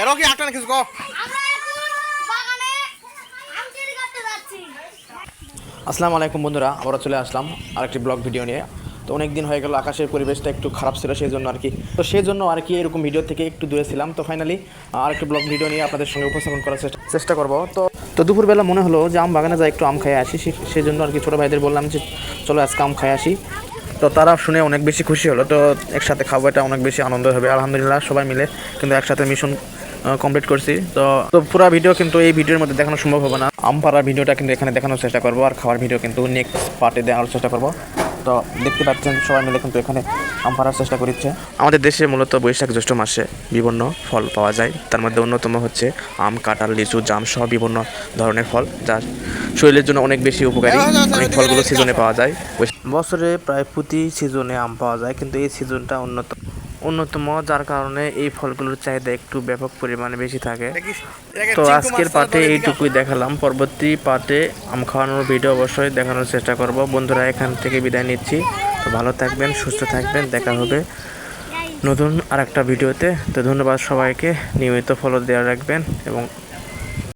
এরও কি একটা কিছু কো আমরা এখন বাগানে আম চুরি করতে যাচ্ছি। আসসালামু আলাইকুম বন্ধুরা আমরা চলে আসলাম আরেকটি ব্লগ ভিডিও নিয়ে। তো অনেক দিন হয়ে গেল আকাশের পরিবেশটা একটু খারাপ ছিল সেই জন্য আর কি। তো সেই জন্য আর কি এরকম ভিডিও থেকে একটু দূরে ছিলাম। তো ফাইনালি আরেকটি ব্লগ ভিডিও নিয়ে আপনাদের সঙ্গে উপস্থাপন করার চেষ্টা- চেষ্টা করব। তো তো দুপুরবেলা মনে হলো যে আম বাগানে যাই একটু আম খেয়ে আসি। সেই জন্য আর কি ছোটো ভাইদের বললাম যে চলো আজকে আম খেয়ে আসি। তো তারা শুনে অনেক বেশি খুশি হলো। তো একসাথে খাব এটা অনেক বেশি আনন্দ হবে। আলহামদুলিল্লাহ সবাই মিলে কিন্তু একসাথে মিশন কমপ্লিট করছি। তো তো পুরো ভিডিও কিন্তু এই ভিডিওর মধ্যে দেখানো সম্ভব হবে না। আম পাড়ার ভিডিওটা কিন্তু এখানে দেখানোর চেষ্টা করব আর খাওয়ার ভিডিও কিন্তু নেক্সট পার্টে দেওয়ার চেষ্টা করব। তো দেখতে পাচ্ছেন সবাই মিলে কিন্তু এখানে আম পাড়ার চেষ্টা করছে আমাদের দেশে মূলত বৈশাখ জ্যৈষ্ঠ মাসে বিভিন্ন ফল পাওয়া যায়। তার মধ্যে অন্যতম হচ্ছে আম, কাঁঠাল, লিচু, জাম সহ বিভিন্ন ধরনের ফল, যা শরীরের জন্য অনেক বেশি উপকারী। অনেক ফলগুলো সিজনে পাওয়া যায়। বছরে প্রায় প্রতি সিজনে আম পাওয়া যায়, কিন্তু এই সিজনটা উন্নত অন্যতম যার কারণে এই ফলগুলোর চাহিদা একটু ব্যাপক পরিমাণে বেশি থাকে। তো আজকের পাটে এইটুকুই দেখালাম। পরবর্তী পাটে আম খাওয়ানোর ভিডিও অবশ্যই দেখানোর চেষ্টা করব। বন্ধুরা এখান থেকে বিদায় নিচ্ছি। তো ভালো থাকবেন সুস্থ থাকবেন। দেখা হবে নতুন আর একটা ভিডিওতে তো ধন্যবাদ সবাইকে। নিয়মিত ফলো দেওয়া রাখবেন এবং